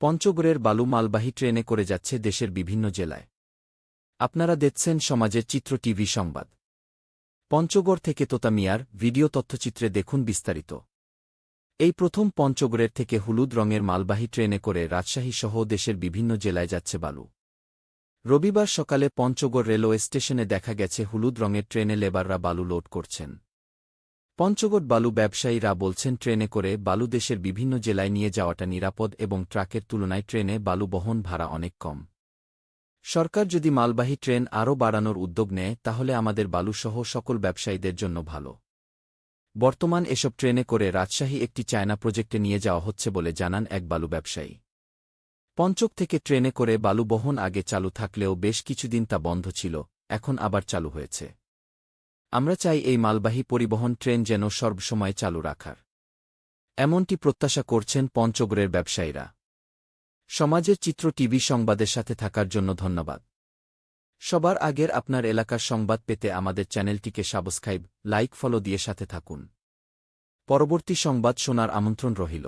পঞ্চগড়ের বালু মালবাহী ট্রেনে করে যাচ্ছে দেশের বিভিন্ন জেলায়। আপনারা দেখছেন সমাজের চিত্র টিভি সংবাদ। পঞ্চগড় থেকে তোতা মিয়ার ভিডিও তথ্যচিত্রে দেখুন বিস্তারিত। এই প্রথম পঞ্চগড়ের থেকে হলুদ রঙের মালবাহী ট্রেনে করে রাজশাহী সহ দেশের বিভিন্ন জেলায় যাচ্ছে বালু। রবিবার সকালে পঞ্চগড় রেলওয়ে স্টেশনে দেখা গেছে হলুদ রঙের ট্রেনে লেবাররা বালু লোড করছেন। পঞ্চগড় বালু ব্যবসায়ীরা বলছেন ট্রেনে করে বালু দেশের বিভিন্ন জেলায় নিয়ে যাওয়াটা নিরাপদ এবং ট্রাকের তুলনায় ট্রেনে বালু বহন ভাড়া অনেক কম। সরকার যদি মালবাহী ট্রেন আরও বাড়ানোর উদ্যোগ নেয়, তাহলে আমাদের বালুসহ সকল ব্যবসায়ীদের জন্য ভালো। বর্তমান এসব ট্রেনে করে রাজশাহী একটি চায়না প্রজেক্টে নিয়ে যাওয়া হচ্ছে বলে জানান এক বালু ব্যবসায়ী। পঞ্চক থেকে ট্রেনে করে বালু বহন আগে চালু থাকলেও বেশ কিছুদিন তা বন্ধ ছিল, এখন আবার চালু হয়েছে। আমরা চাই এই মালবাহী পরিবহন ট্রেন যেন সর্বসময় চালু রাখার। এমনটি প্রত্যাশা করছেন পঞ্চগড়ের ব্যবসায়ীরা। সমাজের চিত্র টিভি সংবাদের সাথে থাকার জন্য ধন্যবাদ। সবার আগের আপনার এলাকার সংবাদ পেতে আমাদের চ্যানেলটিকে সাবস্ক্রাইব, লাইক, ফলো দিয়ে সাথে থাকুন। পরবর্তী সংবাদ শোনার আমন্ত্রণ রহিল